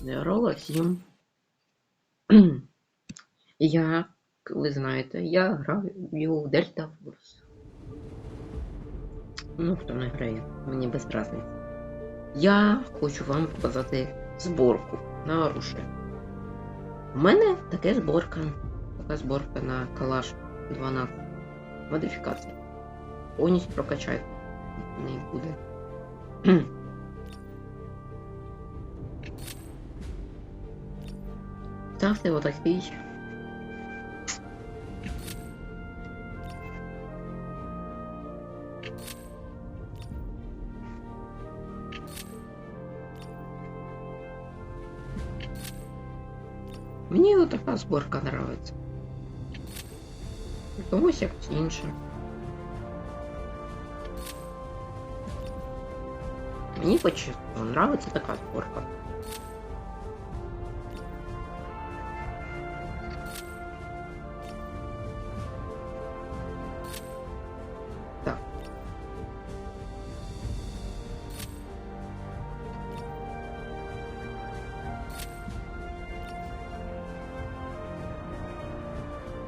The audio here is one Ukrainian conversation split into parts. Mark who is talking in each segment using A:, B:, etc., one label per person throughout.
A: Здорово всім. Я, як ви знаєте, я граю в Delta Force. Ну, хто не грає, мені без разниці. Я хочу вам показати зборку на оружие. У мене така зборка. Така зборка на Калаш 12. Модифікація. Повністю прокачаю. Не буде. Ставте отакий. Мені отака зборка нравиться. Комусь як інша. Мені по-чесному нравиться така зборка.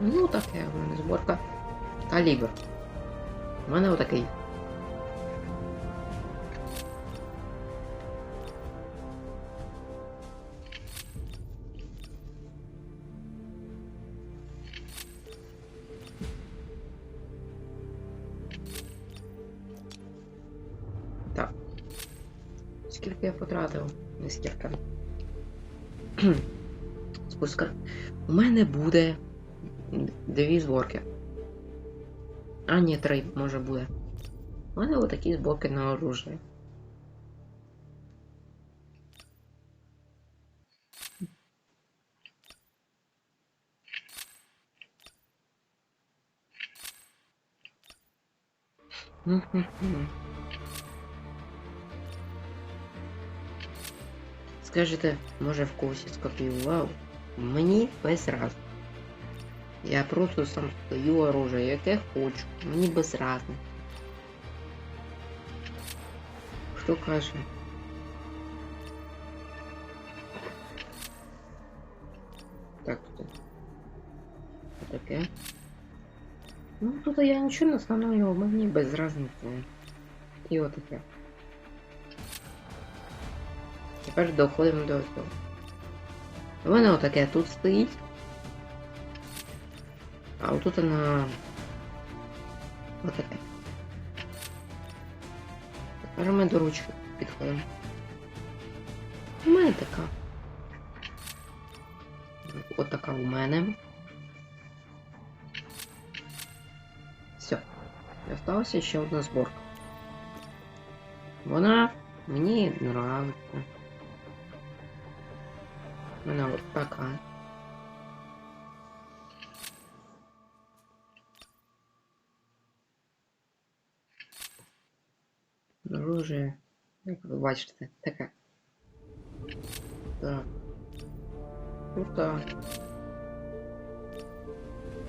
A: Ну, таке в мене зборка. Калібр. У мене отакий. Так. Скільки я потратив? Не скільки. Спуска. У мене буде дві зборки. А, ні, три може буде. У мене отакі зборки на оружие. Скажете, може в когось скопіював? Мені весь раз. Я просто сам стою оружие, яке хочу. Мені без разниці. Хто каже? Так, тут. Таке. Ну, тут я нічого не встановлював, мені без разниці. І отаке. Тепер доходимо до цього. У мене отаке тут стоїть. А отут на отаке. Тепер ми до ручки підходимо. У мене така. От така у мене. Все. І осталася ще одна зборка. Вона мені нравиться. Вона от така. Оружие, як ви бачите, таке. Так. Тут. а,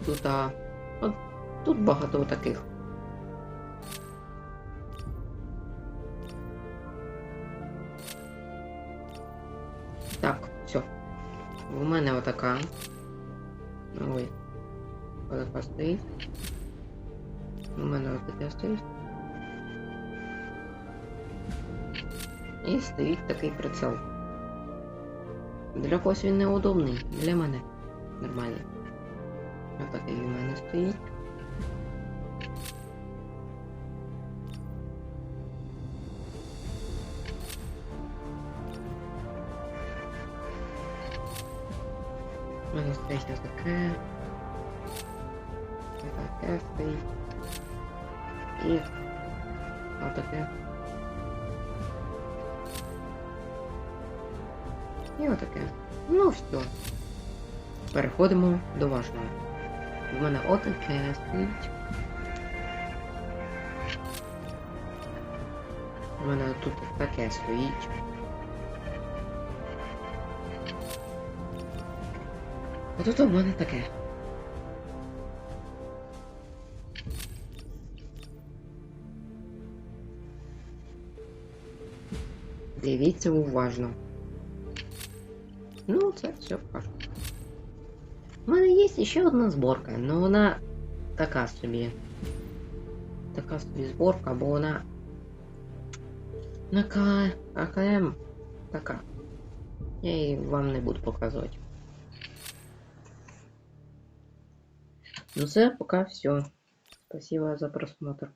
A: Тут. а, От тут багато таких. Так, все. У мене отака. Ой. Отака стоїть. У мене отака стоїть. І стоїть такий прицел. Для когось він неудобний, для мене нормальний. Отакий у мене стоїть. У мене стоїть ось таке. Таке стоїть. І отаке. І отаке. Ну все. Переходимо до важного. У мене отаке стоїть. У мене тут таке стоїть. А тут у мене таке. Дивіться уважно. Ну, це все покажу. У мене є ще одна зборка, але вона така собі. Така собі зборка, бо вона на К- АКМ така. Я її вам не буду показувати. Ну це пока все. Спасибо за просмотр.